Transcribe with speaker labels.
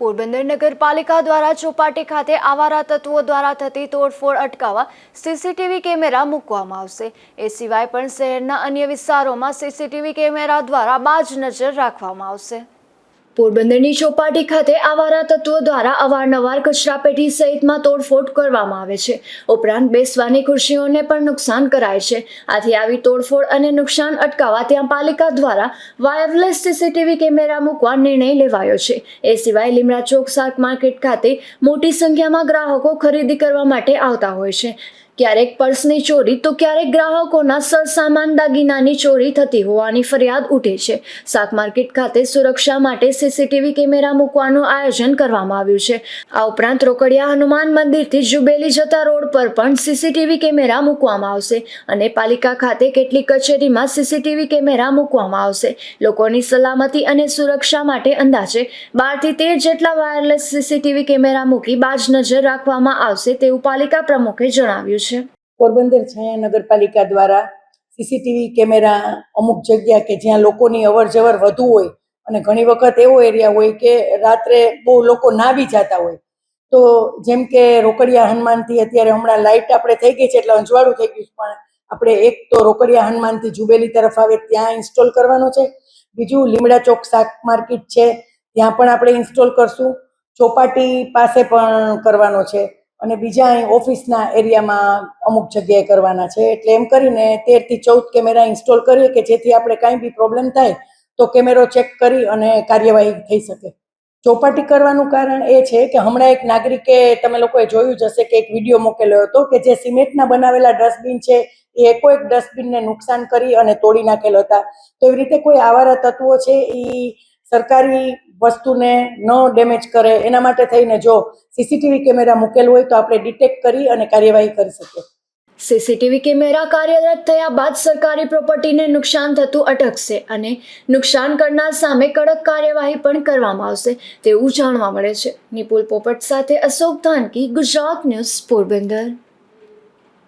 Speaker 1: પોરબંદર નગરપાલિકા દ્વારા ચોપાટી ખાતે આવારા તત્વો દ્વારા થતી તોડફોડ અટકાવવા સીસીટીવી કેમેરા મૂકવામાં આવશે. એ સિવાય પણ શહેરના અન્ય વિસ્તારોમાં સીસીટીવી કેમેરા દ્વારા બાજ નજર રાખવામાં આવશે. પોરબંદરની ચોપાટી ખાતે આવારા તત્વો દ્વારા અવારનવાર કચરાપેટી સહિતમાં તોડફોડ કરવામાં આવે છે. ઉપરાંત બેસવાની ખુરશીઓને પણ નુકસાન કરાય છે. આથી આવી તોડફોડ અને નુકસાન અટકાવવા ત્યાં પાલિકા દ્વારા વાયરલેસ સીસીટીવી કેમેરા મૂકવા નિર્ણય લેવાયો છે. એ સિવાય લીમડા ચોક શાક માર્કેટ ખાતે મોટી સંખ્યામાં ગ્રાહકો ખરીદી કરવા માટે આવતા હોય છે. ક્યારેક પર્સની ચોરી તો ક્યારેક ગ્રાહકોના સરસામાન દાગીનાની ચોરી થતી હોવાની ફરિયાદ ઉઠે છે. શાક માર્કેટ ખાતે સુરક્ષા માટે સીસીટીવી કેમેરા મૂકવાનું આયોજન કરવામાં આવ્યું છે. આ ઉપરાંત રોકડિયા હનુમાન મંદિરથી જુબેલી જતા રોડ પર પણ સીસીટીવી કેમેરા મૂકવામાં આવશે અને પાલિકા ખાતે કેટલીક કચેરીમાં સીસીટીવી કેમેરા મૂકવામાં આવશે. લોકોની સલામતી અને સુરક્ષા માટે અંદાજે બારથી તેર જેટલા વાયરલેસ સીસીટીવી કેમેરા મૂકી બાજ નજર રાખવામાં આવશે તેવું પાલિકા પ્રમુખે જણાવ્યું છે.
Speaker 2: પોરબંદર છાયા નગરપાલિકા દ્વારા સીસીટીવી કેમેરા અમુક જગ્યા કે જ્યાં લોકોની અવર જવર વધુ હોય અને ઘણી વખત એવો એરિયા હોય કે રાત્રે બહુ લોકો નાવી જતા હોય. તો જેમ કે રોકડિયા હનુમાનથી અત્યારે હમણાં લાઇટ આપણે થઈ ગઈ છે એટલે અંજવાળું થઈ ગયું પણ આપણે એક તો રોકડિયા હનુમાનથી જુબેલી તરફ આવે ત્યાં ઇન્સ્ટોલ કરવાનો છે. બીજું લીમડા ચોક શાક માર્કેટ છે, ત્યાં પણ આપણે ઇન્સ્ટોલ કરશું. ચોપાટી પાસે પણ કરવાનો છે. અને બીજા અહીં ઓફિસના એરિયામાં અમુક જગ્યાએ કરવાના છે. એટલે એમ કરીને તેરથી ચૌદ કેમેરા ઇન્સ્ટોલ કરીએ કે જેથી આપણે કાંઈ બી પ્રોબ્લેમ થાય તો કેમેરો ચેક કરી અને કાર્યવાહી થઈ શકે. ચોપાટી કરવાનું કારણ એ છે કે હમણાં એક નાગરિકે, તમે લોકોએ જોયું જ હશે કે એક વીડિયો મોકેલો હતો કે જે સિમેન્ટના બનાવેલા ડસ્ટબિન છે, એ એકો એક ડસ્ટબિનને નુકસાન કરી અને તોડી નાખેલ હતા. તો એવી રીતે કોઈ આવારા તત્વો છે એ સરકારી વસ્તુને ન ડેમેજ કરે, એના માટે થઈને જો સીસીટીવી કેમેરા મૂકેલ હોય તો આપણે ડિટેક્ટ કરી અને કાર્યવાહી કરી શકીએ.
Speaker 1: સીસીટીવી કેમેરા કાર્યરત થયા બાદ સરકારી પ્રોપર્ટીને નુકસાન થતું અટકશે અને નુકસાન કરનાર સામે કડક કાર્યવાહી પણ કરવામાં આવશે તેવું જાણવા મળે છે. નિપુલ પોપટ સાથે અશોક ધાનકી, ગુજરાત ન્યૂઝ, પોરબંદર.